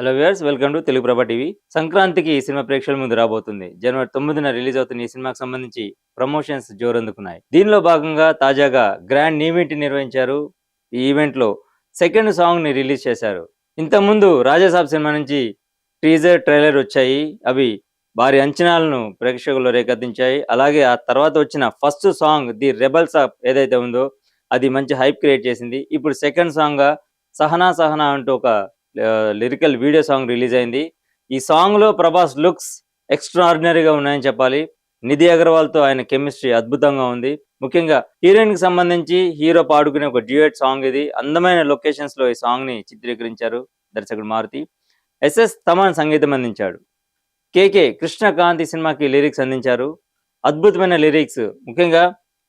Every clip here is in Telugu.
Hello viewers welcome to Telugu Prabha TV సంక్రాంతికి ఈ సినిమా ప్రేక్షకుల ముందు రాబోతుంది. జనవరి తొమ్మిదిన రిలీజ్ అవుతున్న ఈ సినిమాకి సంబంధించి ప్రమోషన్స్ జోరందుకున్నాయి. దీనిలో భాగంగా తాజాగా గ్రాండ్ ఈవెంట్ నిర్వహించారు. ఈ ఈవెంట్లో సెకండ్ సాంగ్ని రిలీజ్ చేశారు. ఇంతకుముందు రాజాసాబ్ సినిమా నుంచి టీజర్ ట్రైలర్ వచ్చాయి. అవి భారీ అంచనాలను ప్రేక్షకుల్లో రేకెత్తించాయి. అలాగే ఆ తర్వాత వచ్చిన first song the rebels of ఏదైతే ఉందో అది మంచి హైప్ క్రియేట్ చేసింది. ఇప్పుడు సెకండ్ సాంగ్గా సహనా సహనా అంటూ ఒక లిరికల్ వీడియో సాంగ్ రిలీజ్ అయింది. ఈ సాంగ్లో ప్రభాస్ లుక్స్ ఎక్స్ట్రాడినరీగా ఉన్నాయని చెప్పాలి. నిధి అగర్వాల్తో ఆయన కెమిస్ట్రీ అద్భుతంగా ఉంది. ముఖ్యంగా హీరోయిన్కి సంబంధించి హీరో పాడుకునే ఒక డ్యూయట్ సాంగ్ ఇది. అందమైన లొకేషన్స్లో ఈ సాంగ్ని చిత్రీకరించారు దర్శకుడు మారుతి. ఎస్ఎస్ తమన్ సంగీతం అందించాడు. కేకే కృష్ణకాంత్ ఈ సినిమాకి లిరిక్స్ అందించారు. అద్భుతమైన లిరిక్స్ ముఖ్యంగా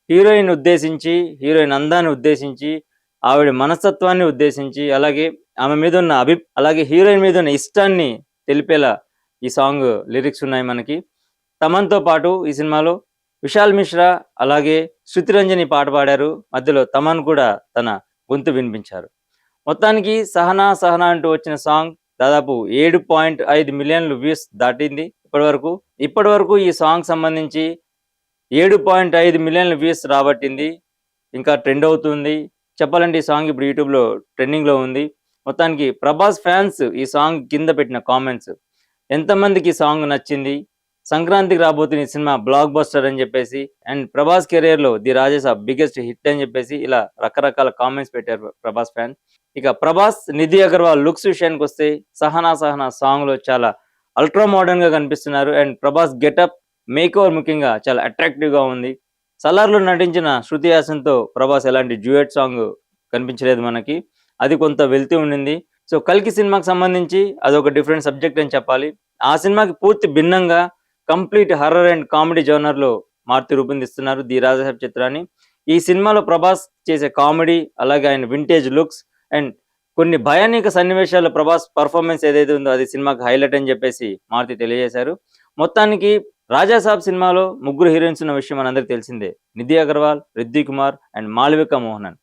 హీరోయిన్ ఉద్దేశించి హీరోయిన్ అందాన్ని ఉద్దేశించి ఆవిడ మనస్తత్వాన్ని ఉద్దేశించి అలాగే ఆమె మీద ఉన్న అభి అలాగే హీరోయిన్ మీద ఉన్న ఇష్టాన్ని తెలిపేలా ఈ సాంగ్ లిరిక్స్ ఉన్నాయి మనకి. తమన్తో పాటు ఈ సినిమాలో విశాల్ మిశ్రా అలాగే శృతిరంజని పాట పాడారు. మధ్యలో తమన్ కూడా తన గొంతు వినిపించారు. మొత్తానికి సహనా సహనా అంటూ వచ్చిన సాంగ్ దాదాపు ఏడు పాయింట్ ఐదు మిలియన్లు వ్యూస్ దాటింది. ఇప్పటివరకు ఇప్పటివరకు ఈ సాంగ్ సంబంధించి ఏడు పాయింట్ ఐదు మిలియన్ల వ్యూస్ రాబట్టింది. ఇంకా ట్రెండ్ అవుతుంది. చెప్పాలంటే ఈ సాంగ్ ఇప్పుడు యూట్యూబ్లో ట్రెండింగ్లో ఉంది. మొత్తానికి ప్రభాస్ ఫ్యాన్స్ ఈ సాంగ్ కింద పెట్టిన కామెంట్స్ ఎంతమందికి ఈ సాంగ్ నచ్చింది? సంక్రాంతికి రాబోతున్న ఈ సినిమా బ్లాక్ బస్టర్ అని చెప్పేసి అండ్ ప్రభాస్ కెరియర్లో ది రాజేసాబ్ బిగ్గెస్ట్ హిట్ అని చెప్పేసి ఇలా రకరకాల కామెంట్స్ పెట్టారు ప్రభాస్ ఫ్యాన్. ఇక ప్రభాస్ నిధి అగర్వాల్ లుక్స్ విషయానికి వస్తే సహనా సహనా సాంగ్లో చాలా అల్ట్రా మోడర్న్గా కనిపిస్తున్నారు. And Prabhas getup make over ముఖ్యంగా చాలా అట్రాక్టివ్గా ఉంది. సలార్లో నటించిన శృతి హాసన్తో ప్రభాస్ ఎలాంటి డ్యూయట్ సాంగ్ కనిపించలేదు మనకి. అది కొంత వెళ్తూ ఉండింది. సో కల్కి సినిమాకి సంబంధించి అదొక డిఫరెంట్ సబ్జెక్ట్ అని చెప్పాలి. ఆ సినిమాకి పూర్తి భిన్నంగా కంప్లీట్ హర్రర్ అండ్ కామెడీ జోనర్లో మార్తి రూపొందిస్తున్నారు ది రాజాసాబ్ చిత్రాన్ని. ఈ సినిమాలో ప్రభాస్ చేసే కామెడీ అలాగే ఆయన వింటేజ్ లుక్స్ అండ్ కొన్ని భయానిక సన్నివేశాలు ప్రభాస్ పర్ఫార్మెన్స్ ఏదైతే ఉందో అది సినిమాకి హైలైట్ అని చెప్పేసి మారుతి తెలియజేశారు. మొత్తానికి రాజాసాబ్ సినిమాలో ముగ్గురు హీరోయిన్స్ ఉన్న విషయం మనందరికీ తెలిసిందే. నిధి అగర్వాల్ రిద్ది కుమార్ అండ్ మాళవిక మోహనన్.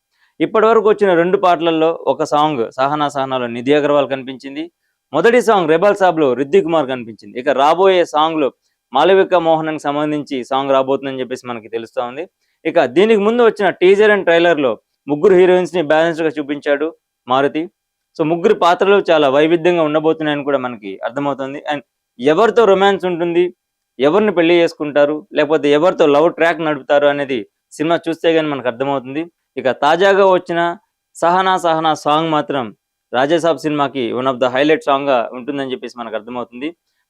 ఇప్పటి వరకు వచ్చిన రెండు పాటలలో ఒక సాంగ్ సహనా సహనాలో నిధి అగర్వాల్ కనిపించింది. మొదటి సాంగ్ రెబల్ సాబ్లో రిద్ది కుమార్ కనిపించింది. ఇక రాబోయే సాంగ్లో మాళవిక మోహనన్కి సంబంధించి సాంగ్ రాబోతుందని చెప్పేసి మనకి తెలుస్తూ ఉంది. ఇక దీనికి ముందు వచ్చిన టీజర్ అండ్ ట్రైలర్లో ముగ్గురు హీరోయిన్స్ని బ్యాలెన్స్గా చూపించాడు మారుతి. సో ముగ్గురు పాత్రలు చాలా వైవిధ్యంగా ఉండబోతున్నాయని కూడా మనకి అర్థమవుతుంది. అండ్ ఎవరితో రొమాన్స్ ఉంటుంది ఎవరిని పెళ్ళి చేసుకుంటారు? లేకపోతే ఎవరితో లవ్ ట్రాక్ నడుపుతారు అనేది సినిమా చూస్తే కానీ మనకు అర్థమవుతుంది. ఇక తాజాగా వచ్చిన సహనా సహనా సాంగ్ మాత్రం రాజాసాబ్ సినిమాకి వన్ ఆఫ్ ద హైలైట్ సాంగ్గా ఉంటుందని చెప్పేసి మనకు అర్థమవుతుంది.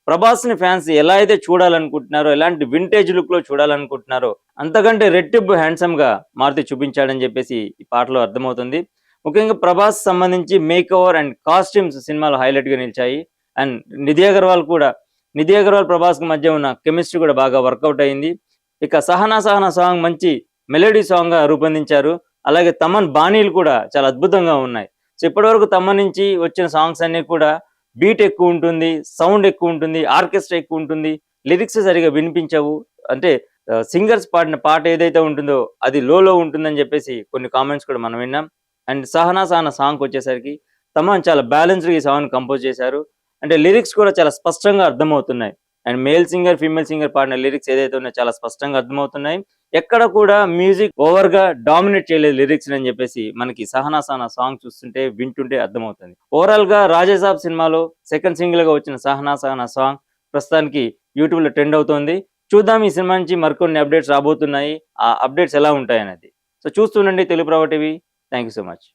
ప్రభాస్ని ఫ్యాన్స్ ఎలా అయితే చూడాలనుకుంటున్నారో ఎలాంటి వింటేజ్ లుక్లో చూడాలనుకుంటున్నారో అంతకంటే రెట్టింపు హ్యాండ్సమ్గా మారుతి చూపించాడని చెప్పేసి ఈ పాటలో అర్థమవుతుంది. ముఖ్యంగా ప్రభాస్ సంబంధించి మేక్ ఓవర్ అండ్ కాస్ట్యూమ్స్ సినిమాలో హైలైట్గా నిలిచాయి. అండ్ నిధి అగర్వాల్ కూడా నిధి అగర్వాల్ ప్రభాస్కి మధ్య ఉన్న కెమిస్ట్రీ కూడా బాగా వర్కౌట్ అయింది. ఇక సహనా సహనా సాంగ్ మంచి మెలోడీ సాంగ్గా రూపొందించారు. అలాగే తమన్ బాణీలు కూడా చాలా అద్భుతంగా ఉన్నాయి. సో ఇప్పటివరకు తమన్ నుంచి వచ్చిన సాంగ్స్ అన్ని కూడా బీట్ ఎక్కువ ఉంటుంది సౌండ్ ఎక్కువ ఉంటుంది ఆర్కెస్ట్రా ఎక్కువ ఉంటుంది లిరిక్స్ సరిగా వినిపించవు. అంటే సింగర్స్ పాడిన పాట ఏదైతే ఉంటుందో అది లోలో ఉంటుందని చెప్పేసి కొన్ని కామెంట్స్ కూడా మనం విన్నాం. అండ్ సహనా సహనా సాంగ్ వచ్చేసరికి తమన్ చాలా బ్యాలెన్స్డ్గా ఈ సాంగ్ కంపోజ్ చేశారు. అంటే లిరిక్స్ కూడా చాలా స్పష్టంగా అర్థమవుతున్నాయి. And male singer female singer పాడిన లిరిక్స్ ఏదైతే ఉన్నాయో చాలా స్పష్టంగా అర్థమవుతున్నాయి. ఎక్కడ కూడా మ్యూజిక్ ఓవర్గా డామినేట్ చేయలేదు లిరిక్స్ అని చెప్పేసి మనకి సహనా సహనా సాంగ్ చూస్తుంటే వింటుంటే అర్థమవుతుంది. ఓవరాల్గా రాజాసాబ్ సినిమాలో సెకండ్ సింగిల్గా వచ్చిన సహనా సహనా సాంగ్ ప్రస్తుతానికి యూట్యూబ్లో ట్రెండ్ అవుతోంది. చూద్దాం ఈ సినిమా నుంచి మరికొన్ని అప్డేట్స్ రాబోతున్నాయి. ఆ అప్డేట్స్ ఎలా ఉంటాయనేది. So చూస్తుండండి Telugu Prabha TV. Thank you so much